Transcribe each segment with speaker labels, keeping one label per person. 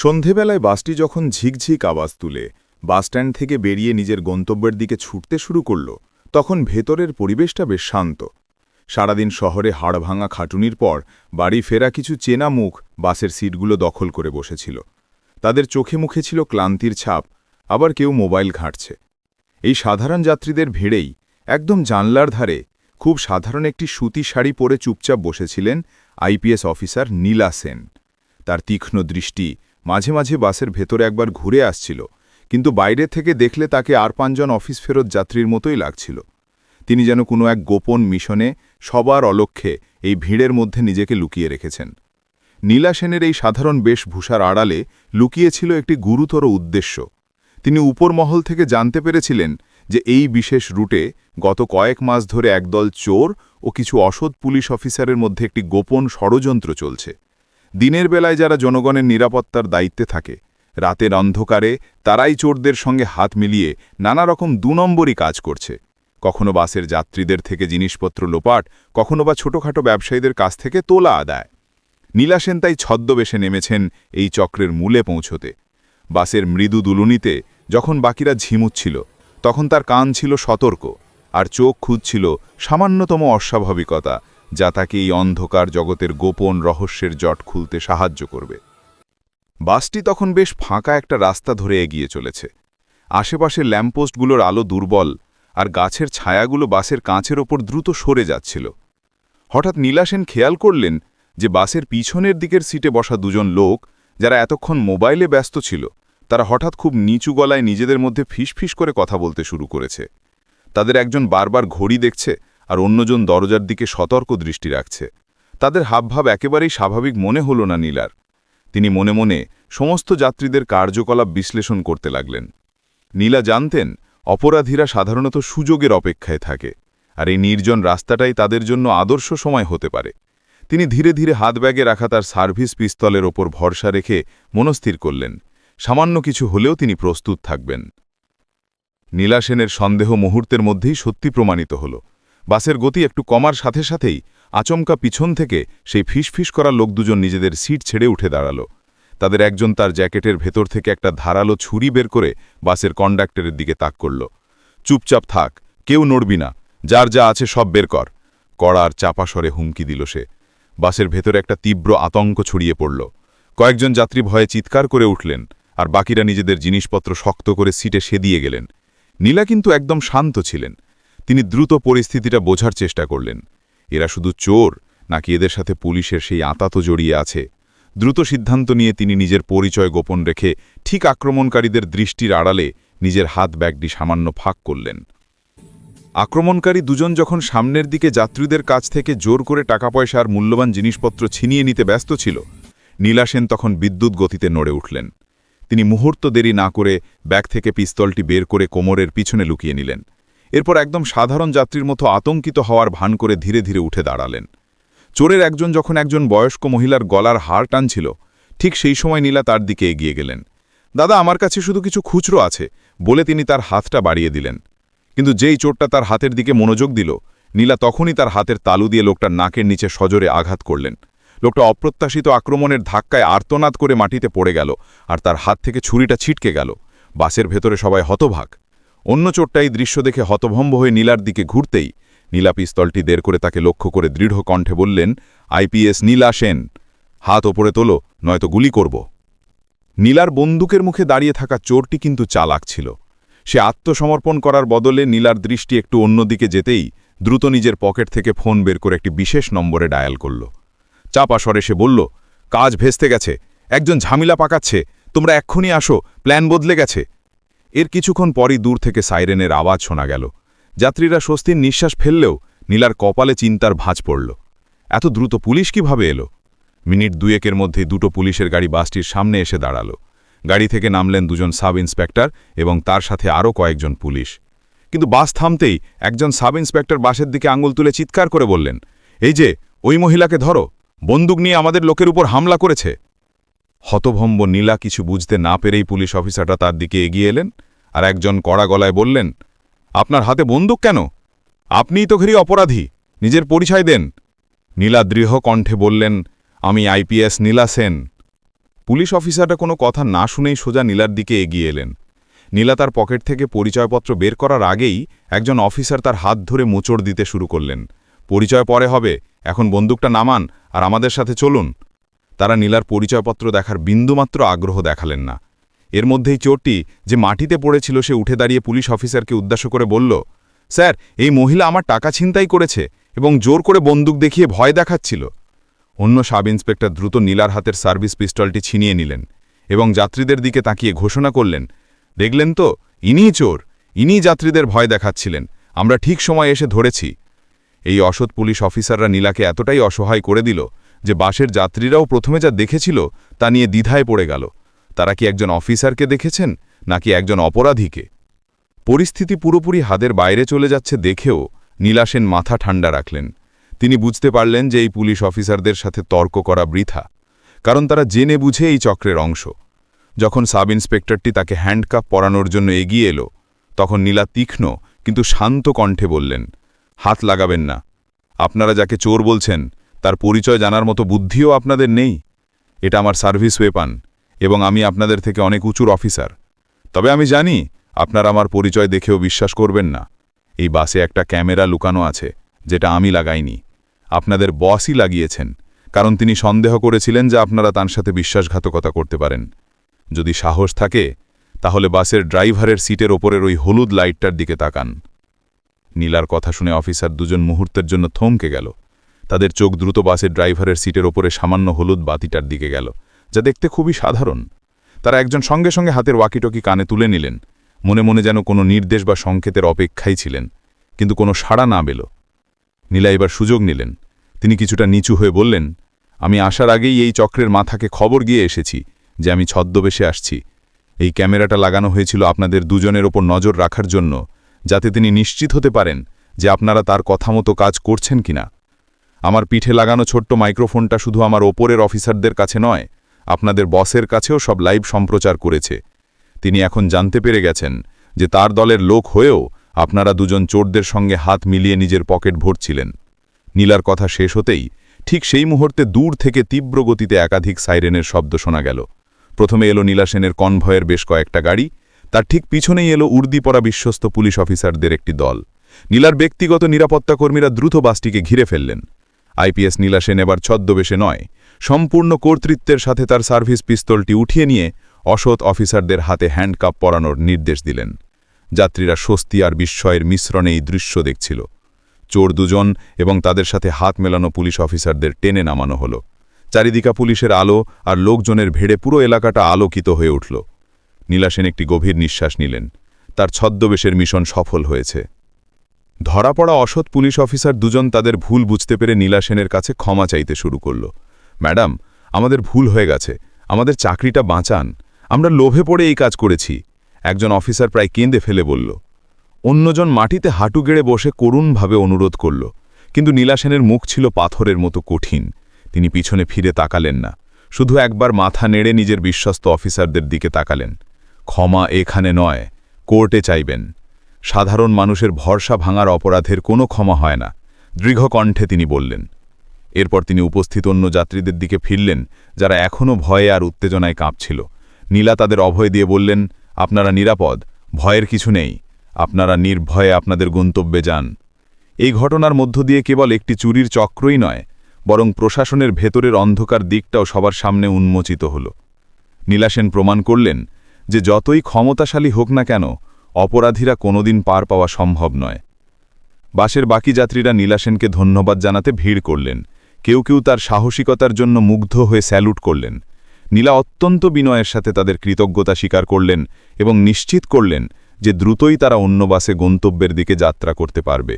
Speaker 1: সন্ধেবেলায় বাসটি যখন ঝিকঝিক আওয়াজ তুলে, বাসস্ট্যান্ড থেকে বেরিয়ে নিজের গন্তব্যের দিকে ছুটতে শুরু করল, তখন ভেতরের পরিবেশটা বেশ শান্ত। সারাদিন শহরে হাড়ভাঙা খাটুনির পর বাড়ি ফেরা কিছু চেনা মুখ বাসের সিটগুলো দখল করে বসেছিল। তাদের চোখে মুখে ছিল ক্লান্তির ছাপ, আবার কেউ মোবাইল ঘাঁটছে। এই সাধারণ যাত্রীদের ভিড়েই, একদম জানলার ধারে, খুব সাধারণ একটি সুতি শাড়ি পরে চুপচাপ বসেছিলেন আইপিএস অফিসার নীলা সেন। তার তীক্ষ্ণ দৃষ্টি মাঝে মাঝে বাসের ভেতরে একবার ঘুরে আসছিল, কিন্তু বাইরে থেকে দেখলে তাকে আর পাঁচজন অফিস ফেরত যাত্রীর মতোই লাগছিল। তিনি যেন কোনো এক গোপন মিশনে সবার অলক্ষ্যে এই ভিড়ের মধ্যে নিজেকে লুকিয়ে রেখেছেন। নীলা সেনের এই সাধারণ বেশভূষার আড়ালে লুকিয়েছিল একটি গুরুতর উদ্দেশ্য। তিনি উপর মহল থেকে জানতে পেরেছিলেন যে এই বিশেষ রুটে গত কয়েক মাস ধরে একদল চোর ও কিছু অসৎ পুলিশ অফিসারের মধ্যে একটি গোপন ষড়যন্ত্র চলছে। দিনের বেলায় যারা জনগণের নিরাপত্তার দায়িত্বে থাকে, রাতের অন্ধকারে তারাই চোরদের সঙ্গে হাত মিলিয়ে নানা রকম দু নম্বরই কাজ করছে। কখনো বাসের যাত্রীদের থেকে জিনিসপত্র লোপাট, কখনো বা ছোটখাটো ব্যবসায়ীদের কাছ থেকে তোলা আদায়। নীলাসেন তাই ছদ্মবেশে নেমেছেন এই চক্রের মূলে পৌঁছতে। বাসের মৃদু দুলুনিতে যখন বাকিরা ঝিমুচ্ছিল, তখন তার কান ছিল সতর্ক, আর চোখ খুঁজছিল সামান্যতম অস্বাভাবিকতা যা তাকে এই অন্ধকার জগতের গোপন রহস্যের জট খুলতে সাহায্য করবে। বাসটি তখন বেশ ফাঁকা একটা রাস্তা ধরে এগিয়ে চলেছে। আশেপাশে ল্যাম্পপোস্টগুলোর আলো দুর্বল আর গাছের ছায়াগুলো বাসের কাঁচের ওপর দ্রুত সরে যাচ্ছিল। হঠাৎ নীলাসেন খেয়াল করলেন যে বাসের পিছনের দিকের সিটে বসা দুজন লোক, যারা এতক্ষণ মোবাইলে ব্যস্ত ছিল, তারা হঠাৎ খুব নিচু গলায় নিজেদের মধ্যে ফিসফিস করে কথা বলতে শুরু করেছে। তাদের একজন বারবার ঘড়ি দেখছে আর অন্যজন দরজার দিকে সতর্ক দৃষ্টি রাখছে। তাদের হাবভাব একেবারেই স্বাভাবিক মনে হল না নীলার। তিনি মনে মনে সমস্ত যাত্রীদের কার্যকলাপ বিশ্লেষণ করতে লাগলেন। নীলা জানতেন, অপরাধীরা সাধারণত সুযোগের অপেক্ষায় থাকে, আর এই নির্জন রাস্তাটাই তাদের জন্য আদর্শ সময় হতে পারে। তিনি ধীরে ধীরে হাত ব্যাগে রাখা তার সার্ভিস পিস্তলের ওপর ভরসা রেখে মনস্থির করলেন। সামান্য কিছু হলেও তিনি প্রস্তুত থাকবেন। নীলা সেনের সন্দেহ মুহূর্তের মধ্যেই সত্যি প্রমাণিত হল। বাসের গতি একটু কমার সাথে সাথেই আচমকা পিছন থেকে সেই ফিসফিস করা লোক দুজন নিজেদের সিট ছেড়ে উঠে দাঁড়াল। তাদের একজন তার জ্যাকেটের ভেতর থেকে একটা ধারালো ছুরি বের করে বাসের কন্ডাক্টরের দিকে তাক করল। চুপচাপ থাক, কেউ নড়বি না, যার যা আছে সব বের কর। কড়ার চাপা হুমকি দিল সে। বাসের ভেতরে একটা তীব্র আতঙ্ক ছড়িয়ে পড়ল। কয়েকজন যাত্রী ভয়ে চিৎকার করে উঠলেন আর বাকিরা নিজেদের জিনিসপত্র শক্ত করে সিটে সেদিয়ে গেলেন। নীলা কিন্তু একদম শান্ত ছিলেন। তিনি দ্রুত পরিস্থিতিটা বোঝার চেষ্টা করলেন। এরা শুধু চোর, নাকি এদের সাথে পুলিশের সেই আঁতাত জড়িয়ে আছে। দ্রুত সিদ্ধান্ত নিয়ে তিনি নিজের পরিচয় গোপন রেখে ঠিক আক্রমণকারীদের দৃষ্টির আড়ালে নিজের হাত ব্যাগটি সামান্য ফাঁক করলেন। আক্রমণকারী দুজন যখন সামনের দিকে যাত্রীদের কাছ থেকে জোর করে টাকা পয়সা আর মূল্যবান জিনিসপত্র ছিনিয়ে নিতে ব্যস্ত ছিল নীলাসেন তখন বিদ্যুৎ গতিতে নড়ে উঠলেন। তিনি মুহূর্ত দেরি না করে ব্যাগ থেকে পিস্তলটি বের করে কোমরের পিছনে লুকিয়ে নিলেন। এরপর একদম সাধারণ যাত্রীর মতো আতঙ্কিত হওয়ার ভান করে ধীরে ধীরে উঠে দাঁড়ালেন। চোরের একজন যখন একজন বয়স্ক মহিলার গলার হার টানছিল, ঠিক সেই সময় নীলা তার দিকে এগিয়ে গেলেন। দাদা, আমার কাছে শুধু কিছু খুচরো আছে, বলে তিনি তার হাতটা বাড়িয়ে দিলেন। কিন্তু যেই চোরটা তার হাতের দিকে মনোযোগ দিল, নীলা তখনই তার হাতের তালু দিয়ে লোকটার নাকের নিচে সজোরে আঘাত করলেন। লোকটা অপ্রত্যাশিত আক্রমণের ধাক্কায় আর্তনাদ করে মাটিতে পড়ে গেল আর তার হাত থেকে ছুরিটা ছিটকে গেল। বাসের ভেতরে সবাই হতভাগ। অন্য চোরটা এই দৃশ্য দেখে হতভম্ব হয়ে নীলার দিকে ঘুরতেই নীলা পিস্তলটি দের করে তাকে লক্ষ্য করে দৃঢ় কণ্ঠে বললেন আইপিএস নীলা সেন, হাত ওপরে তোলো, নয়তো গুলি করব। নীলার বন্দুকের মুখে দাঁড়িয়ে থাকা চোরটি কিন্তু চালাক ছিল। সে আত্মসমর্পণ করার বদলে নীলার দৃষ্টি একটু অন্যদিকে যেতেই দ্রুত নিজের পকেট থেকে ফোন বের করে একটি বিশেষ নম্বরে ডায়াল করল। চাপা স্বরে সে বলল, কাজ ভেস্তে গেছে, একজন ঝামিলা পাকাচ্ছে, তোমরা এক্ষুনি আসো, প্ল্যান বদলে গেছে। এর কিছুক্ষণ পরই দূর থেকে সাইরেনের আওয়াজ শোনা গেল। যাত্রীরা স্বস্তির নিঃশ্বাস ফেললেও নীলার কপালে চিন্তার ভাঁজ পড়ল। এত দ্রুত পুলিশ কীভাবে এলো? মিনিট দুয়েকের মধ্যে দুটো পুলিশের গাড়ি বাসটির সামনে এসে দাঁড়াল। গাড়ি থেকে নামলেন দুজন সাব ইন্সপেক্টর এবং তার সাথে আরও কয়েকজন পুলিশ। কিন্তু বাস থামতেই একজন সাব ইন্সপেক্টর বাসের দিকে আঙুল তুলে চিৎকার করে বললেন, এই যে, ওই মহিলাকে ধরো। বন্দুক নিয়ে আমাদের লোকের উপর হামলা করেছে। হতভম্ব নীলা কিছু বুঝতে না পেরেই পুলিশ অফিসারটা তার দিকে এগিয়ে এলেন আর একজন কড়া গলায় বললেন, আপনার হাতে বন্দুক কেন? আপনিই তো ঘেরি অপরাধী, নিজের পরিচয় দেন। নীলা দৃঢ় কণ্ঠে বললেন, আমি আইপিএস নীলা সেন। পুলিশ অফিসাররা কোনো কথা না শুনেই সোজা নীলার দিকে এগিয়ে এলেন। নীলা তার পকেট থেকে পরিচয়পত্র বের করার আগেই একজন অফিসার তার হাত ধরে মোচড় দিতে শুরু করলেন। পরিচয় পরে হবে, এখন বন্দুকটা নামান আর আমাদের সাথে চলুন। তারা নীলার পরিচয়পত্র দেখার বিন্দুমাত্র আগ্রহ দেখালেন না। এর মধ্যেই চোরটি যে মাটিতে পড়েছিল সে উঠে দাঁড়িয়ে পুলিশ অফিসারকে উদ্দেশ্য করে বলল, স্যার, এই মহিলা আমার টাকা ছিনতাই করেছে এবং জোর করে বন্দুক দেখিয়ে ভয় দেখাচ্ছিল। অন্য সাব ইন্সপেক্টর দ্রুত নীলার হাতের সার্ভিস পিস্টলটি ছিনিয়ে নিলেন এবং যাত্রীদের দিকে তাকিয়ে ঘোষণা করলেন, দেখলেন তো, ইনিই চোর, ইনিই যাত্রীদের ভয় দেখাচ্ছিলেন, আমরা ঠিক সময় এসে ধরেছি। এই অসৎ পুলিশ অফিসাররা নীলাকে এতটাই অসহায় করে দিল যে বাসের যাত্রীরাও প্রথমে যা দেখেছিল তা নিয়ে দ্বিধায় পড়ে গেল। তারা কি একজন অফিসারকে দেখেছেন, নাকি একজন অপরাধীকে? পরিস্থিতি পুরোপুরি হাদের বাইরে চলে যাচ্ছে দেখেও নীলাসেন মাথা ঠান্ডা রাখলেন। তিনি বুঝতে পারলেন যে এই পুলিশ অফিসারদের সাথে তর্ক করা বৃথা, কারণ তারা জেনে বুঝে এই চক্রের অংশ। যখন সাব ইন্সপেক্টরটি তাকে হ্যান্ডকাপ পরানোর জন্য এগিয়ে এলো, তখন নীলা তীক্ষ্ণ কিন্তু শান্ত কণ্ঠে বললেন, হাত লাগাবেন না। আপনারা যাকে চোর বলছেন, তার পরিচয় জানার মতো বুদ্ধিও আপনাদের নেই। এটা আমার সার্ভিস ওয়েপান। এবং আমি আপনাদের থেকে অনেক উঁচুর অফিসার। তবে আমি জানি, আপনারা আমার পরিচয় দেখেও বিশ্বাস করবেন না। এই বাসে একটা ক্যামেরা লুকানো আছে, যেটা আমি লাগাইনি। আপনাদের বসই লাগিয়েছেন, কারণ তিনি সন্দেহ করেছিলেন যে আপনারা তার সাথে বিশ্বাসঘাতকতা করতে পারেন। যদি সাহস থাকে, তাহলে বাসের ড্রাইভারের সিটের ওপরের ওই হলুদ লাইটটার দিকে তাকান। নীলার কথা শুনে অফিসার দুজন মুহূর্তের জন্য থমকে গেল। তাদের চোখ দ্রুত বাসের ড্রাইভারের সিটের ওপরে সামান্য হলুদ বাতিটার দিকে গেল। যা দেখতে খুবই সাধারণ। তারা একজন সঙ্গে সঙ্গে হাতের ওয়াকিটকি কানে তুলে নিলেন। মনে মনে যেন কোনো নির্দেশ বা সংকেতের অপেক্ষাই ছিলেন, কিন্তু কোনো সাড়া না পেল। নীলা এবার সুযোগ নিলেন। তিনি কিছুটা নিচু হয়ে বললেন, আমি আসার আগেই এই চক্রের মাথাকে খবর গিয়ে এসেছি যে আমি ছদ্মবেশে আসছি। এই ক্যামেরাটা লাগানো হয়েছিল আপনাদের দুজনের ওপর নজর রাখার জন্য, যাতে তিনি নিশ্চিত হতে পারেন যে আপনারা তার কথা মতো কাজ করছেন কিনা। আমার পিঠে লাগানো ছোট্ট মাইক্রোফোনটা শুধু আমার ওপরের অফিসারদের কাছে নয় আপনাদের বসের কাছেও সব লাইভ সম্প্রচার করেছে। তিনি এখন জানতে পেরে গেছেন যে তার দলের লোক হয়েও আপনারা দুজন চোরদের সঙ্গে হাত মিলিয়ে নিজের পকেট ভরছিলেন। নীলার কথা শেষ হতেই ঠিক সেই মুহূর্তে দূর থেকে তীব্র গতিতে একাধিক সাইরেনের শব্দ শোনা গেল। প্রথমে এলো নীলাসেনের কনভয়ের বেশ কয়েকটা গাড়ি, তার ঠিক পিছনেই এলো উর্দি পরা বিশ্বস্ত পুলিশ অফিসারদের একটি দল। নীলার ব্যক্তিগত নিরাপত্তা কর্মীরা দ্রুত বাসটিকে ঘিরে ফেললেন। আইপিএস নীলাসেন এবার ছদ্মবেশে নয় সম্পূর্ণ কর্তৃত্বের সাথে তার সার্ভিস পিস্তলটি উঠিয়ে নিয়ে অসৎ অফিসারদের হাতে হ্যান্ডকাপ পরানোর নির্দেশ দিলেন। যাত্রীরা স্বস্তি আর বিস্ময়ের মিশ্রণে এই দৃশ্য দেখছিল। চোর দুজন এবং তাদের সাথে হাত মেলানো পুলিশ অফিসারদের টেনে নামানো হলো। চারিদিকা পুলিশের আলো আর লোকজনের ভেড়ে পুরো এলাকাটা আলোকিত হয়ে উঠল। নীলাসেন একটি গভীর নিঃশ্বাস নিলেন। তার ছদ্মবেশের মিশন সফল হয়েছে। ধরা পড়া অসৎ পুলিশ অফিসার দুজন তাদের ভুল বুঝতে পেরে নীলাসেনের কাছে ক্ষমা চাইতে শুরু করল। ম্যাডাম, আমাদের ভুল হয়ে গেছে। আমাদের চাকরিটা বাঁচান। আমরা লোভে পড়ে এই কাজ করেছি। একজন অফিসার প্রায় কেঁদে ফেলে বলল, অন্যজন মাটিতে হাঁটু গেড়ে বসে করুণভাবে অনুরোধ করল, কিন্তু নীলাসেনের মুখ ছিল পাথরের মতো কঠিন। তিনি পিছনে ফিরে তাকালেন না। শুধু একবার মাথা নেড়ে নিজের বিশ্বস্ত অফিসারদের দিকে তাকালেন। ক্ষমা এখানে নয়, কোর্টে চাইবেন। সাধারণ মানুষের ভরসা ভাঙার অপরাধের কোনো ক্ষমা হয় না। দৃঢ় কণ্ঠে তিনি বললেন এরপর তিনি উপস্থিত অন্য যাত্রীদের দিকে ফিরলেন, যারা এখনও ভয়ে আর উত্তেজনায় কাঁপছিল। নীলা তাদের অভয় দিয়ে বললেন, আপনারা নিরাপদ, ভয়ের কিছু নেই। আপনারা নির্ভয়ে আপনাদের গন্তব্যে যান। এই ঘটনার মধ্য দিয়ে কেবল একটি চুরির চক্রই নয়, বরং প্রশাসনের ভেতরের অন্ধকার দিকটাও সবার সামনে উন্মোচিত হল। নীলাসেন প্রমাণ করলেন যে যতই ক্ষমতাশালী হোক না কেন, অপরাধীরা কোনোদিন পার পাওয়া সম্ভব নয়। বাসের বাকি যাত্রীরা নীলাসেনকে ধন্যবাদ জানাতে ভিড় করলেন। কেউ কেউ তার সাহসিকতার জন্য মুগ্ধ হয়ে স্যালুট করলেন। নীলা অত্যন্ত বিনয়ের সাথে তাদের কৃতজ্ঞতা স্বীকার করলেন এবং নিশ্চিত করলেন যে দ্রুতই তারা অন্য বাসে গন্তব্যের দিকে যাত্রা করতে পারবে।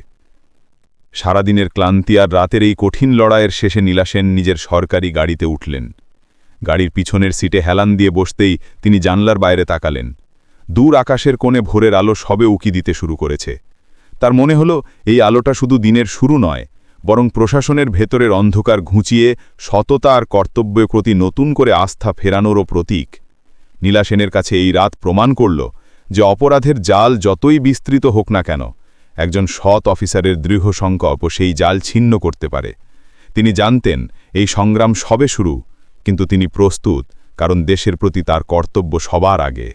Speaker 1: সারাদিনের ক্লান্তি আর রাতের এই কঠিন লড়াইয়ের শেষে নীলাসেন নিজের সরকারি গাড়িতে উঠলেন। গাড়ির পিছনের সিটে হেলান দিয়ে বসতেই তিনি জানলার বাইরে তাকালেন। দূর আকাশের কোণে ভোরের আলো সবে উকি দিতে শুরু করেছে। তার মনে হল, এই আলোটা শুধু দিনের শুরু নয় বরং প্রশাসনের ভেতরের অন্ধকার ঘুঁচিয়ে সততা আর কর্তব্যের প্রতি নতুন করে আস্থা ফেরানোরও প্রতীক। নীলাসেনের কাছে এই রাত প্রমাণ করল যে অপরাধের জাল যতই বিস্তৃত হোক না কেন, একজন সৎ অফিসারের দৃঢ় সংকল্প সেই জাল ছিন্ন করতে পারে। তিনি জানতেন এই সংগ্রাম সবে শুরু, কিন্তু তিনি প্রস্তুত, কারণ দেশের প্রতি তার কর্তব্য সবার আগে।